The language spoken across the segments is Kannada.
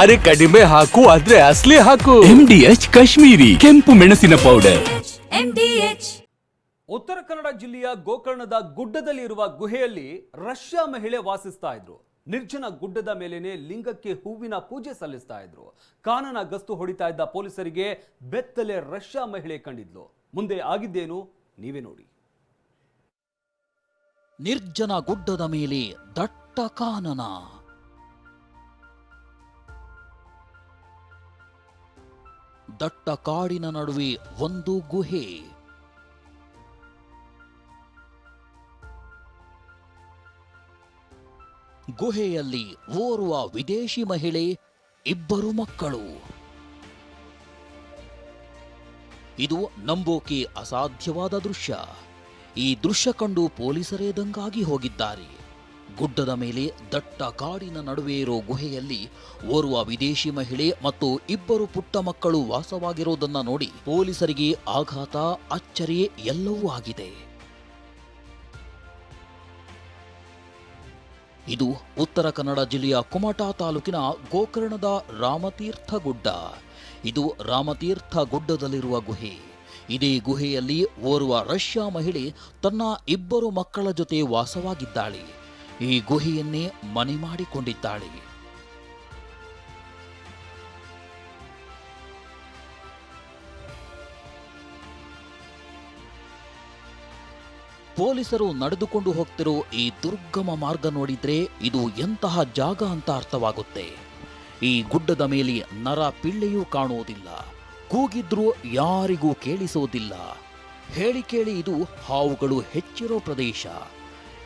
ಅರೆ ಕಡಿಮೆ ಹಾಕು ಆದ್ರೆ ಅಸ್ಲಿ ಹಾಕು. ಡಿ ಎಚ್ ಕಾಶ್ಮೀರಿ ಕೆಂಪು ಮೆಣಸಿನ ಪೌಡರ್ ಉತ್ತರ ಕನ್ನಡ ಜಿಲ್ಲೆಯ ಗೋಕರ್ಣದ ಗುಡ್ಡದಲ್ಲಿ ಇರುವ ಗುಹೆಯಲ್ಲಿ ರಷ್ಯಾ ಮಹಿಳೆ ವಾಸಿಸ್ತಾ ಇದ್ರು. ನಿರ್ಜನ ಗುಡ್ಡದ ಮೇಲೇನೆ ಲಿಂಗಕ್ಕೆ ಹೂವಿನ ಪೂಜೆ ಸಲ್ಲಿಸ್ತಾ ಇದ್ರು. ಕಾನನ ಗಸ್ತು ಹೊಡಿತಾ ಇದ್ದ ಪೊಲೀಸರಿಗೆ ಬೆತ್ತಲೆ ರಷ್ಯಾ ಮಹಿಳೆ ಕಂಡಿದ್ಲು. ಮುಂದೆ ಆಗಿದ್ದೇನು ನೀವೇ ನೋಡಿ. ನಿರ್ಜನ ಗುಡ್ಡದ ಮೇಲೆ ದಟ್ಟ ಕಾನನ. ದಟ್ಟ ಕಾಡಿನ ನಡುವೆ ಒಂದು ಗುಹೆ. ಗುಹೆಯಲ್ಲಿ ಓರ್ವ ವಿದೇಶಿ ಮಹಿಳೆ, ಇಬ್ಬರು ಮಕ್ಕಳು. ಇದು ನಂಬೋಕೆ ಅಸಾಧ್ಯವಾದ ದೃಶ್ಯ. ಈ ದೃಶ್ಯ ಕಂಡು ಪೊಲೀಸರೇ ದಂಗಾಗಿ ಹೋಗಿದ್ದಾರೆ. ಗುಡ್ಡದ ಮೇಲೆ ದಟ್ಟ ಕಾಡಿನ ನಡುವೆ ಇರೋ ಗುಹೆಯಲ್ಲಿ ಓರ್ವ ವಿದೇಶಿ ಮಹಿಳೆ ಮತ್ತು ಇಬ್ಬರು ಪುಟ್ಟ ಮಕ್ಕಳು ವಾಸವಾಗಿರೋದನ್ನ ನೋಡಿ ಪೊಲೀಸರಿಗೆ ಆಘಾತ, ಅಚ್ಚರಿ ಎಲ್ಲವೂ ಆಗಿದೆ. ಇದು ಉತ್ತರ ಕನ್ನಡ ಜಿಲ್ಲೆಯ ಕುಮಟಾ ತಾಲೂಕಿನ ಗೋಕರ್ಣದ ರಾಮತೀರ್ಥ ಗುಡ್ಡ. ಇದು ರಾಮತೀರ್ಥ ಗುಡ್ಡದಲ್ಲಿರುವ ಗುಹೆ. ಇದೇ ಗುಹೆಯಲ್ಲಿ ಓರ್ವ ರಷ್ಯಾ ಮಹಿಳೆ ತನ್ನ ಇಬ್ಬರು ಮಕ್ಕಳ ಜೊತೆ ವಾಸವಾಗಿದ್ದಾಳೆ. ಈ ಗುಹೆಯನ್ನೇ ಮನೆ ಮಾಡಿಕೊಂಡಿದ್ದಾಳೆ ಪೊಲೀಸರು ನಡೆದುಕೊಂಡು ಹೋಗ್ತಿರೋ ಈ ದುರ್ಗಮ ಮಾರ್ಗ ನೋಡಿದ್ರೆ ಇದು ಎಂತಹ ಜಾಗ ಅಂತ ಅರ್ಥವಾಗುತ್ತೆ. ಈ ಗುಡ್ಡದ ಮೇಲೆ ನರ ಪಿಳ್ಳೆಯೂ ಕಾಣುವುದಿಲ್ಲ. ಕೂಗಿದ್ರೂ ಯಾರಿಗೂ ಕೇಳಿಸೋದಿಲ್ಲ. ಹೇಳಿ ಕೇಳಿ ಇದು ಹಾವುಗಳು ಹೆಚ್ಚಿರೋ ಪ್ರದೇಶ.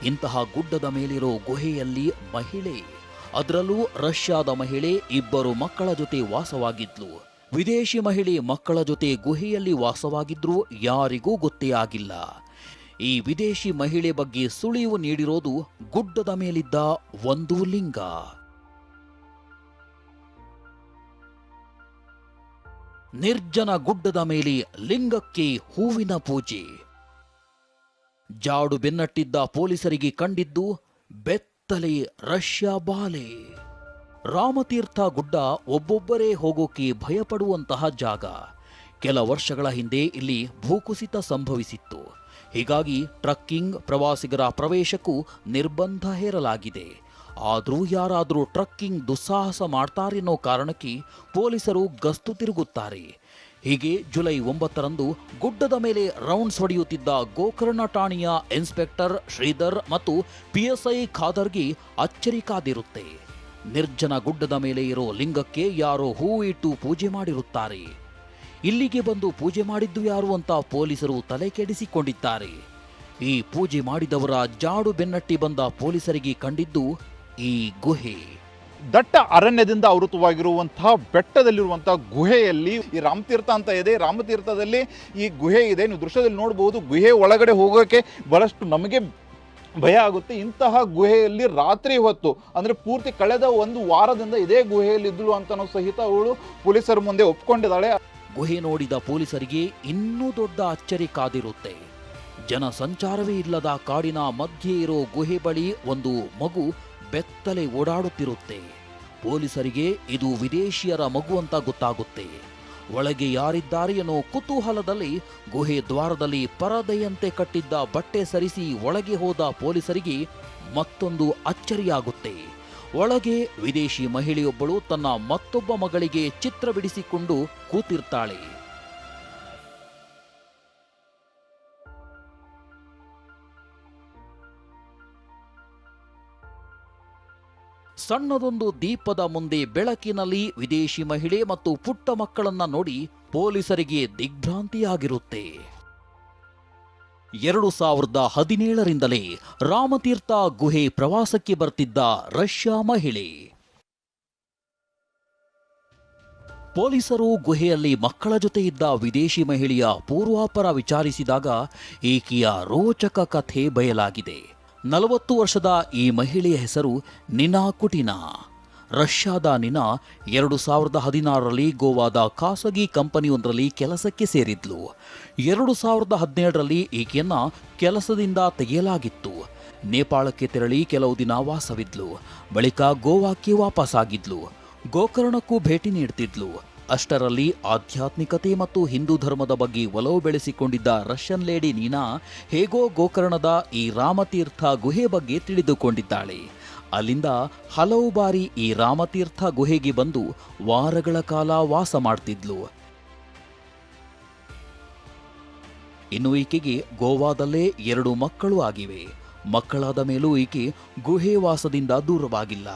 ಇಂತಹ ಗುಡ್ಡದ ಮೇಲಿರೋ ಗುಹೆಯಲ್ಲಿ ಮಹಿಳೆ, ಅದರಲ್ಲೂ ರಷ್ಯಾದ ಮಹಿಳೆ ಇಬ್ಬರು ಮಕ್ಕಳ ಜೊತೆ ವಾಸವಾಗಿದ್ಲು. ವಿದೇಶಿ ಮಹಿಳೆ ಮಕ್ಕಳ ಜೊತೆ ಗುಹೆಯಲ್ಲಿ ವಾಸವಾಗಿದ್ರೂ ಯಾರಿಗೂ ಗೊತ್ತೇ ಆಗಿಲ್ಲ. ಈ ವಿದೇಶಿ ಮಹಿಳೆ ಬಗ್ಗೆ ಸುಳಿವು ನೀಡಿರೋದು ಗುಡ್ಡದ ಮೇಲಿದ್ದ ಒಂದು ಲಿಂಗ. ನಿರ್ಜನ ಗುಡ್ಡದ ಮೇಲೆ ಲಿಂಗಕ್ಕೆ ಹೂವಿನ ಪೂಜೆ. ಜಾಡು ಬೆನ್ನಟ್ಟಿದ್ದ ಪೊಲೀಸರಿಗೆ ಕಂಡಿದ್ದು ಬೆತ್ತಲೆ ರಷ್ಯಾ ಬಾಲೆ. ರಾಮತೀರ್ಥ ಗುಡ್ಡ ಒಬ್ಬೊಬ್ಬರೇ ಹೋಗೋಕೆ ಭಯಪಡುವಂತಹ ಜಾಗ. ಕೆಲ ವರ್ಷಗಳ ಹಿಂದೆ ಇಲ್ಲಿ ಭೂಕುಸಿತ ಸಂಭವಿಸಿತ್ತು. ಹೀಗಾಗಿ ಟ್ರಕ್ಕಿಂಗ್ ಪ್ರವಾಸಿಗರ ಪ್ರವೇಶಕ್ಕೂ ನಿರ್ಬಂಧ ಹೇರಲಾಗಿದೆ. ಆದರೂ ಯಾರಾದರೂ ಟ್ರಕ್ಕಿಂಗ್ ದುಸ್ಸಾಹಸ ಮಾಡ್ತಾರೆನ್ನೋ ಕಾರಣಕ್ಕೆ ಪೊಲೀಸರು ಗಸ್ತು ತಿರುಗುತ್ತಾರೆ. ಹೀಗೆ ಜುಲೈ ಒಂಬತ್ತರಂದು ಗುಡ್ಡದ ಮೇಲೆ ರೌಂಡ್ಸ್ ಹೊಡೆಯುತ್ತಿದ್ದ ಗೋಕರ್ಣ ಠಾಣೆಯ ಇನ್ಸ್ಪೆಕ್ಟರ್ ಶ್ರೀಧರ್ ಮತ್ತು ಪಿಎಸ್ಐ ಖಾದರ್ಗೆ ಅಚ್ಚರಿ ಕಾದಿರುತ್ತೆ. ನಿರ್ಜನ ಗುಡ್ಡದ ಮೇಲೆ ಇರೋ ಲಿಂಗಕ್ಕೆ ಯಾರೋ ಹೂ ಇಟ್ಟು ಪೂಜೆ ಮಾಡಿರುತ್ತಾರೆ. ಇಲ್ಲಿಗೆ ಬಂದು ಪೂಜೆ ಮಾಡಿದ್ದು ಯಾರು ಅಂತ ಪೊಲೀಸರು ತಲೆ ಕೆಡಿಸಿಕೊಂಡಿದ್ದಾರೆ. ಈ ಪೂಜೆ ಮಾಡಿದವರ ಜಾಡು ಬೆನ್ನಟ್ಟಿ ಬಂದ ಪೊಲೀಸರಿಗೆ ಕಂಡಿದ್ದು ಈ ಗುಹೆ. ದಟ್ಟ ಅರಣ್ಯದಿಂದ ಆವೃತವಾಗಿರುವಂತಹ ಬೆಟ್ಟದಲ್ಲಿರುವಂತಹ ಗುಹೆಯಲ್ಲಿ ಈ ರಾಮತೀರ್ಥ ಅಂತ ಇದೆ. ರಾಮತೀರ್ಥದಲ್ಲಿ ಈ ಗುಹೆ ಇದೆ. ನೀವು ದೃಶ್ಯದಲ್ಲಿ ನೋಡಬಹುದು ಗುಹೆ ಒಳಗಡೆ ಹೋಗೋಕೆ ಬಹಳಷ್ಟು ನಮಗೆ ಭಯ ಆಗುತ್ತೆ. ಇಂತಹ ಗುಹೆಯಲ್ಲಿ ರಾತ್ರಿ ಹೊತ್ತು, ಅಂದರೆ ಪೂರ್ತಿ ಕಳೆದ ಒಂದು ವಾರದಿಂದ ಇದೇ ಗುಹೆಯಲ್ಲಿ ಇದ್ದಳು ಅಂತನೂ ಸಹಿತ ಅವಳು ಪೊಲೀಸರ ಮುಂದೆ ಒಪ್ಕೊಂಡಿದ್ದಾಳೆ. ಗುಹೆ ನೋಡಿದ ಪೊಲೀಸರಿಗೆ ಇನ್ನೂ ದೊಡ್ಡ ಅಚ್ಚರಿ ಕಾದಿರುತ್ತೆ. ಜನ ಸಂಚಾರವೇ ಇಲ್ಲದ ಕಾಡಿನ ಮಧ್ಯೆ ಇರೋ ಗುಹೆ ಬಳಿ ಒಂದು ಮಗು ಬೆತ್ತಲೆ ಓಡಾಡುತ್ತಿರುತ್ತೆ. ಪೊಲೀಸರಿಗೆ ಇದು ವಿದೇಶಿಯರ ಮಗು ಅಂತ ಗೊತ್ತಾಗುತ್ತೆ. ಒಳಗೆ ಯಾರಿದ್ದಾರೆ ಎನ್ನೋ ಕುತೂಹಲದಲ್ಲಿ ಗುಹೆ ದ್ವಾರದಲ್ಲಿ ಪರದೆಯಂತೆ ಕಟ್ಟಿದ್ದ ಬಟ್ಟೆ ಸರಿಸಿ ಒಳಗೆ ಹೋದ ಪೊಲೀಸರಿಗೆ ಮತ್ತೊಂದು ಅಚ್ಚರಿಯಾಗುತ್ತೆ. ಒಳಗೆ ವಿದೇಶಿ ಮಹಿಳೆಯೊಬ್ಬಳು ತನ್ನ ಮತ್ತೊಬ್ಬ ಮಗಳಿಗೆ ಚಿತ್ರ ಬಿಡಿಸಿಕೊಂಡು ಕೂತಿರ್ತಾಳೆ. ಸಣ್ಣದೊಂದು ದೀಪದ ಮುಂದೆ ಬೆಳಕಿನಲ್ಲಿ ವಿದೇಶಿ ಮಹಿಳೆ ಮತ್ತು ಪುಟ್ಟ ಮಕ್ಕಳನ್ನ ನೋಡಿ ಪೊಲೀಸರಿಗೆ ದಿಗ್ಭ್ರಾಂತಿಯಾಗಿರುತ್ತೆ. ಎರಡು ಸಾವಿರದ ಹದಿನೇಳರಿಂದಲೇ ರಾಮತೀರ್ಥ ಗುಹೆ ಪ್ರವಾಸಕ್ಕೆ ಬರ್ತಿದ್ದ ರಷ್ಯಾ ಮಹಿಳೆ. ಪೊಲೀಸರು ಗುಹೆಯಲ್ಲಿ ಮಕ್ಕಳ ಜೊತೆ ಇದ್ದ ವಿದೇಶಿ ಮಹಿಳೆಯ ಪೂರ್ವಾಪರ ವಿಚಾರಿಸಿದಾಗ ಈಕೆಯ ರೋಚಕ ಕಥೆ ಬಯಲಾಗಿದೆ. ನಲವತ್ತು ವರ್ಷದ ಈ ಮಹಿಳೆಯ ಹೆಸರು ನಿನಾ ಕುಟಿನಾ. ರಷ್ಯಾದ ನಿನಾ ಎರಡು ಸಾವಿರದ ಹದಿನಾರರಲ್ಲಿ ಗೋವಾದ ಖಾಸಗಿ ಕಂಪನಿಯೊಂದರಲ್ಲಿ ಕೆಲಸಕ್ಕೆ ಸೇರಿದ್ಲು. ಎರಡು ಸಾವಿರದ ಹದಿನೇಳರಲ್ಲಿ ಈಕೆಯನ್ನ ಕೆಲಸದಿಂದ ತೆಗೆಯಲಾಗಿತ್ತು. ನೇಪಾಳಕ್ಕೆ ತೆರಳಿ ಕೆಲವು ದಿನ ವಾಸವಿದ್ಲು. ಬಳಿಕ ಗೋವಾಕ್ಕೆ ವಾಪಸ್ಸಾಗಿದ್ಲು. ಗೋಕರ್ಣಕ್ಕೂ ಭೇಟಿ ನೀಡ್ತಿದ್ಲು. ಅಷ್ಟರಲ್ಲಿ ಆಧ್ಯಾತ್ಮಿಕತೆ ಮತ್ತು ಹಿಂದೂ ಧರ್ಮದ ಬಗ್ಗೆ ಒಲವು ಬೆಳೆಸಿಕೊಂಡಿದ್ದ ರಷ್ಯನ್ ಲೇಡಿ ನೀನಾ ಹೇಗೋ ಗೋಕರ್ಣದ ಈ ರಾಮತೀರ್ಥ ಗುಹೆ ಬಗ್ಗೆ ತಿಳಿದುಕೊಂಡಿದ್ದಾಳೆ. ಅಲ್ಲಿಂದ ಹಲವು ಬಾರಿ ಈ ರಾಮತೀರ್ಥ ಗುಹೆಗೆ ಬಂದು ವಾರಗಳ ಕಾಲ ವಾಸ ಮಾಡ್ತಿದ್ಲು. ಇನ್ನು ಈಕೆಗೆ ಗೋವಾದಲ್ಲೇ ಎರಡು ಮಕ್ಕಳು ಆಗಿವೆ. ಮಕ್ಕಳಾದ ಮೇಲೂ ಈಕೆ ಗುಹೆ ವಾಸದಿಂದ ದೂರವಾಗಿಲ್ಲ.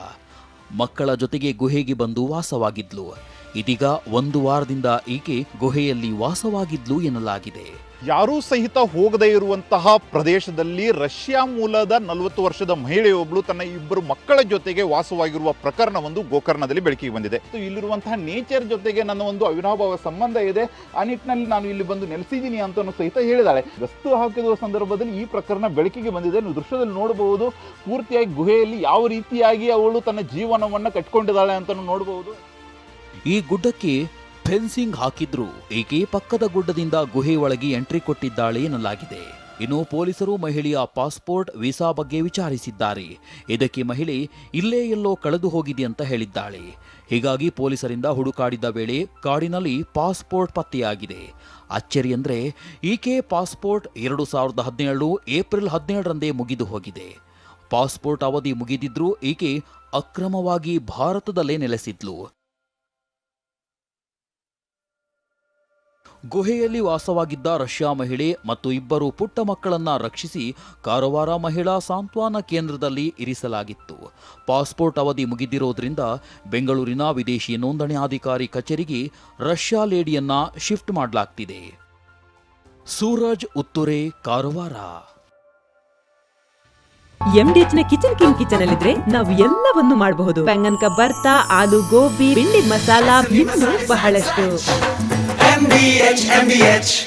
ಮಕ್ಕಳ ಜೊತೆಗೆ ಗುಹೆಗೆ ಬಂದು ವಾಸವಾಗಿದ್ಲು. ಇದೀಗ ಒಂದು ವಾರದಿಂದ ಈಕೆ ಗುಹೆಯಲ್ಲಿ ವಾಸವಾಗಿದ್ಲು ಎನ್ನಲಾಗಿದೆ. ಯಾರೂ ಸಹಿತ ಹೋಗದೇ ಇರುವಂತಹ ಪ್ರದೇಶದಲ್ಲಿ ರಷ್ಯಾ ಮೂಲದ ನಲವತ್ತು ವರ್ಷದ ಮಹಿಳೆಯೊಬ್ಬಳು ತನ್ನ ಇಬ್ಬರು ಮಕ್ಕಳ ಜೊತೆಗೆ ವಾಸವಾಗಿರುವ ಪ್ರಕರಣ ಒಂದು ಗೋಕರ್ಣದಲ್ಲಿ ಬೆಳಕಿಗೆ ಬಂದಿದೆ. ಇಲ್ಲಿರುವಂತಹ ನೇಚರ್ ಜೊತೆಗೆ ನನ್ನ ಒಂದು ಅವಿನಾಭಾವ ಸಂಬಂಧ ಇದೆ. ಆ ನಿಟ್ಟಿನಲ್ಲಿ ನಾನು ಇಲ್ಲಿ ಬಂದು ನೆಲೆಸಿದ್ದೀನಿ ಅಂತಲೂ ಸಹಿತ ಹೇಳಿದಾಳೆ. ಗಸ್ತು ಹಾಕಿರುವ ಸಂದರ್ಭದಲ್ಲಿ ಈ ಪ್ರಕರಣ ಬೆಳಕಿಗೆ ಬಂದಿದೆ. ನೀವು ದೃಶ್ಯದಲ್ಲಿ ನೋಡಬಹುದು, ಪೂರ್ತಿಯಾಗಿ ಗುಹೆಯಲ್ಲಿ ಯಾವ ರೀತಿಯಾಗಿ ಅವಳು ತನ್ನ ಜೀವನವನ್ನು ಕಟ್ಕೊಂಡಿದ್ದಾಳೆ ಅಂತಲೂ ನೋಡಬಹುದು. ಈ ಗುಡ್ಡಕ್ಕೆ ಫೆನ್ಸಿಂಗ್ ಹಾಕಿದ್ರು ಈಕೆ ಪಕ್ಕದ ಗುಡ್ಡದಿಂದ ಗುಹೆ ಒಳಗೆ ಎಂಟ್ರಿ ಕೊಟ್ಟಿದ್ದಾಳೆ ಎನ್ನಲಾಗಿದೆ. ಇನ್ನು ಪೊಲೀಸರು ಮಹಿಳೆಯ ಪಾಸ್ಪೋರ್ಟ್, ವೀಸಾ ಬಗ್ಗೆ ವಿಚಾರಿಸಿದ್ದಾರೆ. ಇದಕ್ಕೆ ಮಹಿಳೆ, ಇಲ್ಲೇ ಎಲ್ಲೋ ಕಳೆದು ಹೋಗಿದೆ ಅಂತ ಹೇಳಿದ್ದಾಳೆ. ಹೀಗಾಗಿ ಪೊಲೀಸರಿಂದ ಹುಡುಕಾಡಿದ ವೇಳೆ ಕಾಡಿನಲ್ಲಿ ಪಾಸ್ಪೋರ್ಟ್ ಪತ್ತೆಯಾಗಿದೆ. ಅಚ್ಚರಿ ಅಂದ್ರೆ, ಈಕೆ ಪಾಸ್ಪೋರ್ಟ್ ಎರಡು ಸಾವಿರದ ಹದಿನೇಳು, ಏಪ್ರಿಲ್ ಹದಿನೇಳರಂದೇ ಮುಗಿದು ಹೋಗಿದೆ. ಪಾಸ್ಪೋರ್ಟ್ ಅವಧಿ ಮುಗಿದಿದ್ರೂ ಈಕೆ ಅಕ್ರಮವಾಗಿ ಭಾರತದಲ್ಲೇ ನೆಲೆಸಿದ್ಲು. ಗುಹೆಯಲ್ಲಿ ವಾಸವಾಗಿದ್ದ ರಷ್ಯಾ ಮಹಿಳೆ ಮತ್ತು ಇಬ್ಬರು ಪುಟ್ಟ ಮಕ್ಕಳನ್ನ ರಕ್ಷಿಸಿ ಕಾರವಾರ ಮಹಿಳಾ ಸಾಂತ್ವನ ಕೇಂದ್ರದಲ್ಲಿ ಇರಿಸಲಾಗಿತ್ತು. ಪಾಸ್ಪೋರ್ಟ್ ಅವಧಿ ಮುಗಿದಿರೋದ್ರಿಂದ ಬೆಂಗಳೂರಿನ ವಿದೇಶಿ ನೋಂದಣಿ ಕಚೇರಿಗೆ ರಷ್ಯಾ ಲೇಡಿಯನ್ನ ಶಿಫ್ಟ್ ಮಾಡಲಾಗ್ತಿದೆ. ಸೂರಜ್ ಉತ್ತುರೆ, ಕಾರವಾರ. ಎಂಡಿಎಚ್ನ ಕಿಚನ್ ಕಿಂಗ್ ಕಿಚನ್ ಅಲ್ಲಿದ್ರೆ ನಾವು ಎಲ್ಲವನ್ನು ಮಾಡಬಹುದು. ಬೆಂಗನ್ಕ ಬರ್ತಾ, ಆಲೂ ಗೋಬಿ ಬಿಂಡಿ ಮಸಾಲಾ ಬಹಳಷ್ಟು. MVH, MVH.